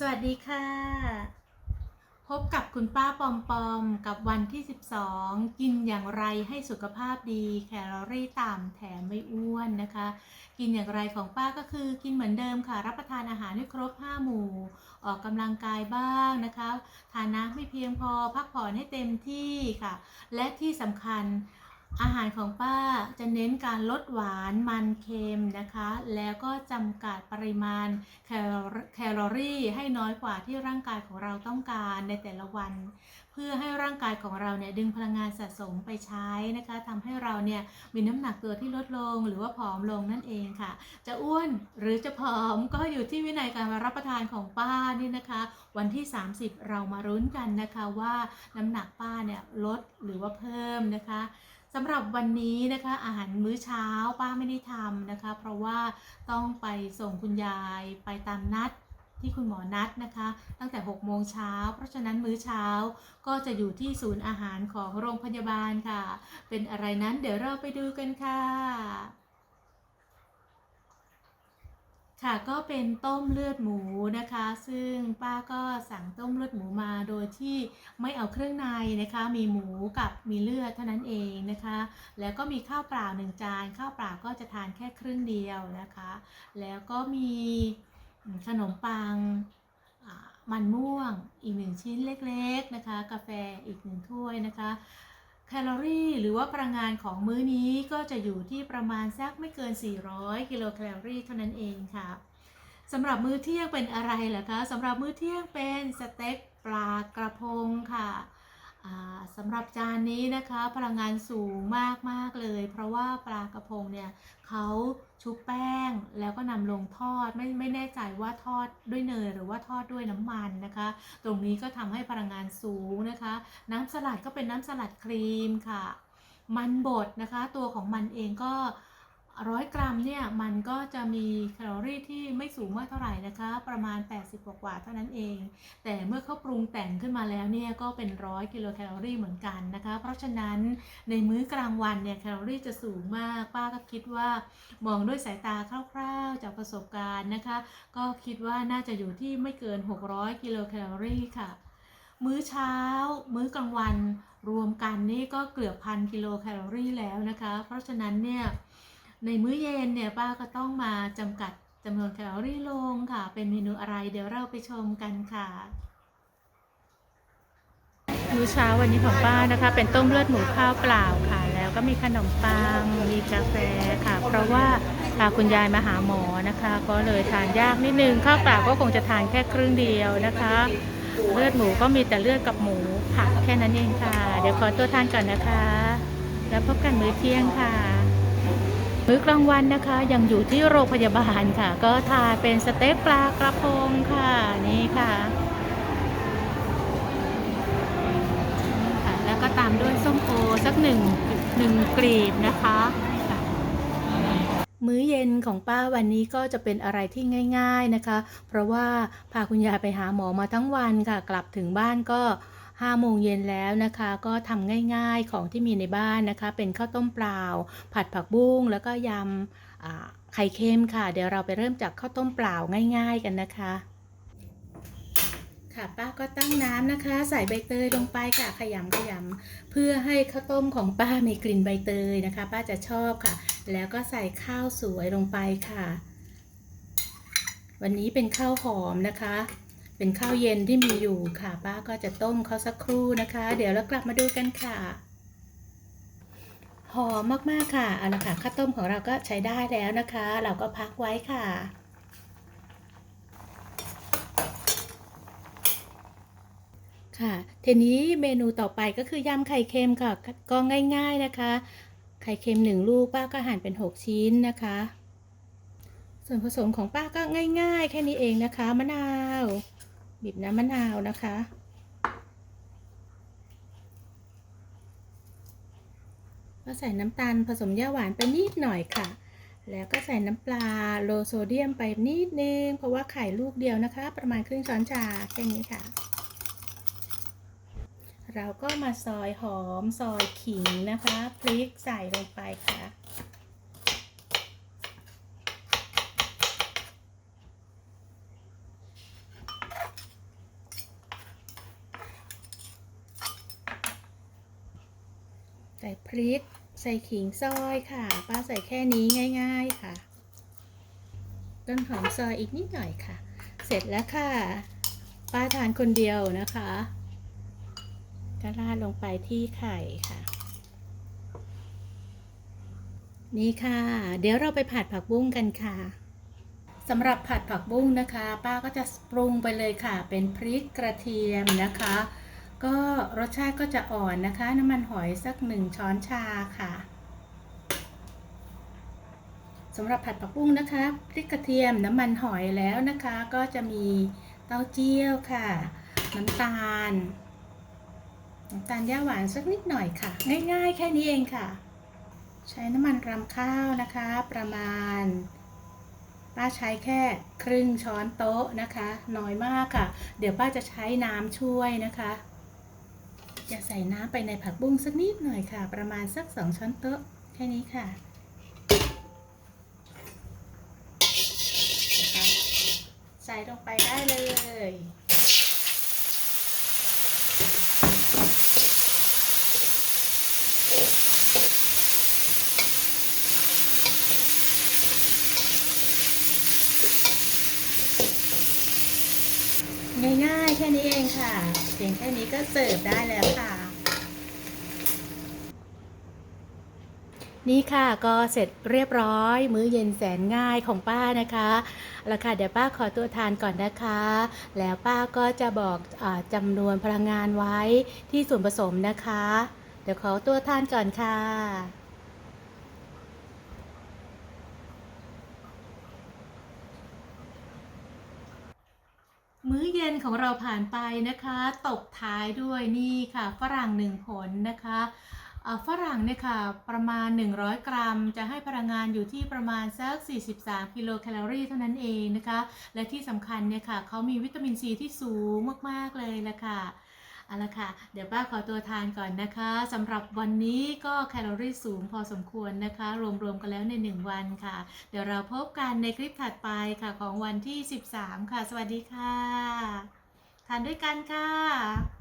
สวัสดีค่ะ พบกับคุณป้าปอมปอมกับวันที่ 12 กินอย่างไรให้สุขภาพดีแคลอรี่ต่ำแถมไม่อ้วนนะคะ กินอย่างไรของป้าก็คือกินเหมือนเดิมค่ะ รับประทานอาหารให้ครบ 5 หมู่ ออกกำลังกายบ้างนะคะ ทานน้ำไม่เพียงพอพักผ่อนให้เต็มที่ค่ะ และที่สำคัญ อาหารของป้าจะเน้นการลดหวานมันเค็มนะคะ แล้วก็จำกัดปริมาณแคลอแคลอรี่ให้น้อยกว่าที่ร่างกายของเราต้องการในแต่ละวัน เพื่อให้ร่างกายของเราเนี่ยดึงพลังงานสะสมไปใช้นะคะทำให้เราเนี่ยมีน้ำหนักตัวที่ลดลงหรือว่าผอมลงนั่นเองค่ะ จะอ้วนหรือจะผอมก็อยู่ที่วินัยการรับประทานของป้านี่นะคะ วันที่ 30 เรามารุ้นกันนะคะว่าน้ำหนักป้าเนี่ยลดหรือว่าเพิ่มนะคะ สำหรับวันนี้นะคะอาหารมื้อเช้าป้าไม่ได้ทำนะคะ เพราะว่าต้องไปส่งคุณยายไปตามนัดที่คุณหมอนัดนะคะ ตั้งแต่ 6 โมงเช้า เพราะฉะนั้นมื้อเช้าก็จะอยู่ที่ศูนย์อาหารของโรงพยาบาลค่ะ เป็นอะไรนั้นเดี๋ยวเราไปดูกันค่ะ ค่ะก็เป็นต้มเลือดหมูนะคะ ซึ่งป้าก็สั่งต้มเลือดหมูมาโดยที่ไม่เอาเครื่องในนะคะ มีหมูกับมีเลือดเท่านั้นเองนะคะ แล้วก็มีข้าวเปล่าหนึ่งจานข้าวเปล่าก็จะทานแค่ครึ่งเดียวนะคะ แล้วก็มีขนมปังมันม่วงอีกหนึ่งชิ้นเล็กๆนะคะ กาแฟอีกหนึ่งถ้วยนะคะ แคลอรี่หรือว่าพลังงานของมื้อนี้ก็จะอยู่ที่ประมาณสักไม่เกิน 400 กิโลแคลอรี่เท่านั้นเองค่ะสำหรับมื้อเที่ยงเป็นอะไรล่ะคะสำหรับมื้อเที่ยงเป็นสเต็กปลากระพงค่ะ สำหรับจานนี้นะคะพลังงานสูงมากๆเลย เพราะว่าปลากระพงเนี่ยเขาชุบแป้งแล้วก็นำลงทอดไม่ไม่แน่ใจว่าทอดด้วยเนยหรือว่าทอดด้วยน้ำมันนะคะ ตรงนี้ก็ทำให้พลังงานสูงนะคะ น้ำสลัดก็เป็นน้ำสลัดครีมค่ะ มันบดนะคะ ตัวของมันเองก็ ร้อยกรัมเนี่ยมันก็จะมีแคลอรี่ที่ไม่สูงมากเท่าไหร่นะคะ ประมาณ 80กว่าเท่านั้นเอง แต่เมื่อเขาปรุงแต่งขึ้นมาแล้วเนี่ยก็เป็นร้อยกิโลแคลอรี่เหมือนกันนะคะ เพราะฉะนั้นในมื้อกลางวันเนี่ยแคลอรี่จะสูงมาก ป้าก็คิดว่ามองด้วยสายตาคร่าวๆจากประสบการณ์นะคะ ก็คิดว่าน่าจะอยู่ที่ไม่เกิน 600 กิโลแคลอรี่ค่ะ มื้อเช้า มื้อกลางวันรวมกันนี่ก็เกือบพันกิโลแคลอรี่แล้วนะคะ เพราะฉะนั้นเนี่ย ในมื้อเย็นเนี่ยป้าก็ต้องมาจำกัดจำนวนแคลอรี่ลงค่ะ เป็นเมนูอะไรเดี๋ยวเราไปชมกันค่ะ มื้อเช้าวันนี้ของป้านะคะ เป็นต้มเลือดหมูข้าวเปล่าค่ะ แล้วก็มีขนมปังมีกาแฟค่ะ เพราะว่าพาคุณยายมาหาหมอนะคะ ก็เลยทานยากนิดนึงข้าวเปล่าก็คงจะทานแค่ครึ่งเดียวนะคะ เลือดหมูก็มีแต่เลือดกับหมูผักแค่นั้นเองค่ะ เดี๋ยวขอตัวทานก่อนนะคะ แล้วพบกันมื้อเที่ยงค่ะ มื้อกลางวันนะคะยังอยู่ที่โรงพยาบาลค่ะ ก็ทานเป็นสเต็กปลากระพงค่ะนี่ค่ะค่ะ แล้วก็ตามด้วยส้มโอสักหนึ่งหนึ่งกลีบนะคะค่ะมื้อเย็นของป้าวันนี้ก็จะเป็นอะไรที่ง่าย ๆนะคะ เพราะว่าพาคุณยายไปหาหมอมาทั้งวันค่ะ กลับถึงบ้านก็ 5โมงเย็นแล้วนะคะก็ทำง่ายๆของที่มีในบ้านนะคะ เป็นข้าวต้มเปล่า ผัดผักบุ้งแล้วก็ยำไข่เค็มค่ะ เดี๋ยวเราไปเริ่มจากข้าวต้มเปล่าง่าย ๆกันนะคะ ค่ะป้าก็ตั้งน้ำนะคะ ใส่ใบเตยลงไปค่ะขยำขยำเพื่อให้ข้าวต้มของป้ามีกลิ่นใบเตยนะคะ ป้าจะชอบค่ะ แล้วก็ใส่ข้าวสวยลงไปค่ะ วันนี้เป็นข้าวหอมนะคะ เป็นข้าวเย็นที่มีอยู่ค่ะ ป้าก็จะต้มเขาสักครู่นะคะ เดี๋ยวเรากลับมาดูกันค่ะหอมมากๆค่ะเอาละค่ะข้าวต้มของเราก็ใช้ได้แล้วนะคะ เราก็พักไว้ค่ะค่ะทีนี้เมนูต่อไปก็คือยำไข่เค็มค่ะ ก็ง่าย ๆนะคะ ไข่เค็มหนึ่งลูกป้าก็หั่นเป็น 6 ชิ้นนะคะ ส่วนผสมของป้าก็ง่าย ๆ แค่นี้เองนะคะ มะนาว บีบน้ำมะนาวนะคะ ก็ใส่น้ำตาลผสมย่าหวานไปนิดหน่อยค่ะ แล้วก็ใส่น้ำปลาโลโซเดียมไปนิดนึง เพราะว่าไข่ลูกเดียวนะคะ ประมาณครึ่งช้อนชาแค่นี้ค่ะ เราก็มาซอยหอมซอยขิงนะคะ พริกใส่ลงไปค่ะ ส่พริก ใส่ขิงซอยค่ะ ป้าใส่แค่นี้ง่าย ๆค่ะ ต้นหอมซอยอีกนิดหน่อยค่ะ เสร็จแล้วค่ะ ป้าทานคนเดียวนะคะก็ราดลงไปที่ไข่ค่ะ นี่ค่ะ เดี๋ยวเราไปผัดผักบุ้งกันค่ะสำหรับผัดผักบุ้งนะคะ ป้าก็จะปรุงไปเลยค่ะ เป็นพริกกระเทียมนะคะ ก็รสชาติก็จะอ่อนนะคะ น้ำมันหอยสักหนึ่งช้อนชาค่ะสำหรับผัดผักบุ้งนะคะพริกกระเทียมน้ำมันหอยแล้วนะคะ ก็จะมีเต้าเจี้ยวค่ะ น้ำตาลน้ำตาลย่าหวานสักนิดหน่อยค่ะ ง่ายๆ แค่นี้เองค่ะ ใช้น้ำมันรำข้าวนะคะ ประมาณป้าใช้แค่ครึ่งช้อนโต๊ะนะคะ น้อยมากค่ะ เดี๋ยวป้าจะใช้น้ำช่วยนะคะ จะใส่น้ำไปในผักบุ้งสักนิดหน่อยค่ะ ประมาณสักสองช้อนโต๊ะแค่นี้ค่ะะคะใส่ลงไปได้เลย ง่ายๆแค่นี้เองค่ะ เพียงแค่นี้ก็เสิร์ฟได้แล้วค่ะ นี่ค่ะก็เสร็จเรียบร้อย มื้อเย็นแสนง่ายของป้านะคะแล้วค่ะเดี๋ยวป้าขอตัวทานก่อนนะคะ แล้วป้าก็จะบอกอจำนวนพลังงานไว้ที่ส่วนผสมนะคะ เดี๋ยวขอตัวทานก่อนค่ะ มื้อเย็นของเราผ่านไปนะคะ ตกท้ายด้วยนี่ค่ะ ฝรั่งหนึ่งผลนะคะฝรั่งเนี่ยค่ะประมาณ 100 กรัม จะให้พลังงานอยู่ที่ประมาณสัก 43 กิโลแคลอรี่เท่านั้นเองนะคะ และที่สำคัญเนี่ยค่ะเขามีวิตามินซีที่สูงมาก ๆ เลยละค่ะ เอาละค่ะ เดี๋ยวป้าขอตัวทานก่อนนะคะสำหรับวันนี้ก็แคลอรี่สูงพอสมควรนะคะ รวมๆกันแล้วใน 1 วันค่ะ เดี๋ยวเราพบกันในคลิปถัดไปค่ะของวันที่ 13 ค่ะ สวัสดีค่ะ ทานด้วยกันค่ะ